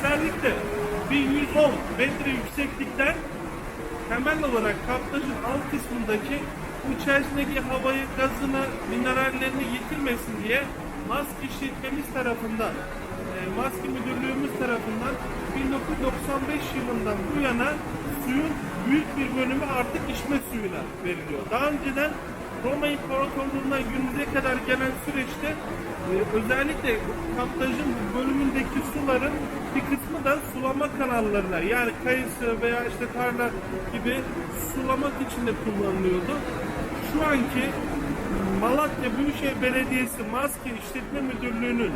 özellikle 1110 metre yükseklikten temel olarak kaptajın alt kısmındaki bu içerisindeki havayı, gazını, minerallerini yitirmesin diye MASK işletmemiz tarafından, e, MASK müdürlüğümüz tarafından 1995 yılından bu yana suyun büyük bir bölümü artık içme suyuna veriliyor. Daha önceden Roma İmparatorluğu'ndan günümüze kadar gelen süreçte e, özellikle kaptajın bölümündeki suların bir kısmı da sulama kanallarına yani kayısı veya işte tarla gibi sulamak için de kullanılıyordu. Şu anki Malatya Büyükşehir Belediyesi Maske İşletme Müdürlüğü'nün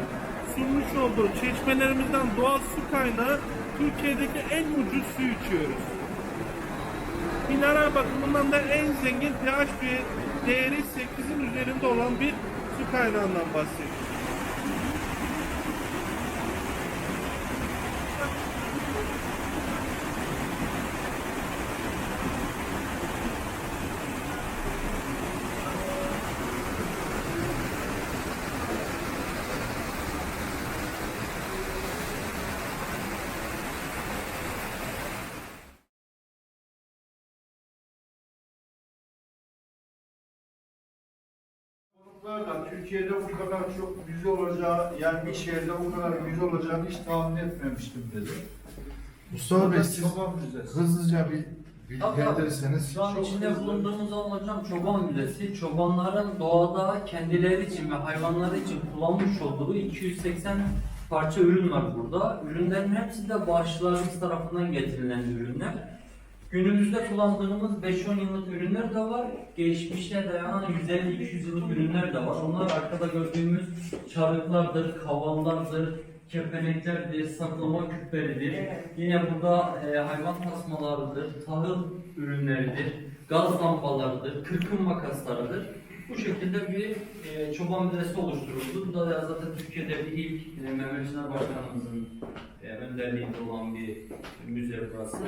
sunmuş olduğu çeşmelerimizden doğal su kaynağı Türkiye'deki en ucuz suyu içiyoruz. Mineral bakımından da en zengin pH değeri 8'in üzerinde olan bir su kaynağından bahsediyoruz. Konuklarla Türkiye'de bu kadar çok yüz olacağı, yani bir şehirde bu kadar yüz olacağını hiç tahmin etmemiştim dedi. Mustafa Bey siz Çoban Müzesi. hızlıca bir bilgilendirirseniz. Şu an Çok içinde hızlı. bulunduğumuz alan hocam çoban müzesi. Çobanların doğada kendileri için ve hayvanları için kullanmış olduğu 280 parça ürün var burada. Ürünlerin hepsi de bağışçılarımız tarafından getirilen ürünler. Günümüzde kullandığımız 5-10 yıllık ürünler de var. Geçmişe dayanan 150-200 yıllık ürünler de var. Onlar arkada gördüğümüz çarıklardır, kavallardır, kepeneklerdir, saklama küpleridir. Yine burada e, hayvan tasmalarıdır, tahıl ürünleridir, gaz lambalarıdır, kırkım makaslarıdır. Bu şekilde bir e, çoban müzesi oluşturuldu. Bu da zaten Türkiye'de bir ilk e, Mehmet Başkanımızın e, önderliğinde olan bir müze burası.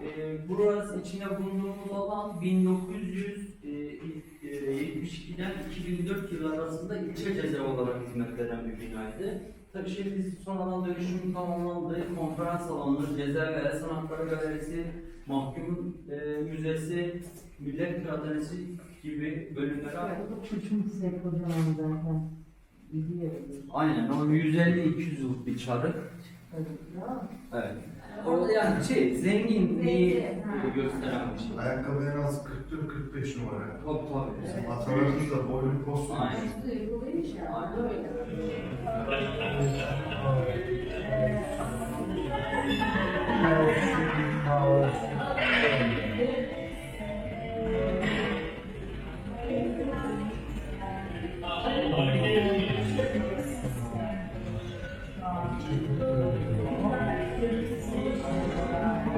E, burası içinde bulunduğumuz alan 1972'den 2004 yılı arasında ilçe cezaevi olarak hizmet veren bir binaydı. Tabii şimdi biz sonradan dönüşüm tamamlandı. Konferans alanları, cezaevi, el sanatları galerisi, mahkum e, müzesi, millet kıraathanesi gibi bölümlere ait. Uçmuş kocaman zaten. Aynen o 150-200 yıllık bir çarık. Evet. Orada yani şey zenginliği gösteren bir şey. Ayakkabı en az 44-45 numara. Tabii tabii. Bizim atalarımız da boyun postu. Aynen. Duyguluymuş ya.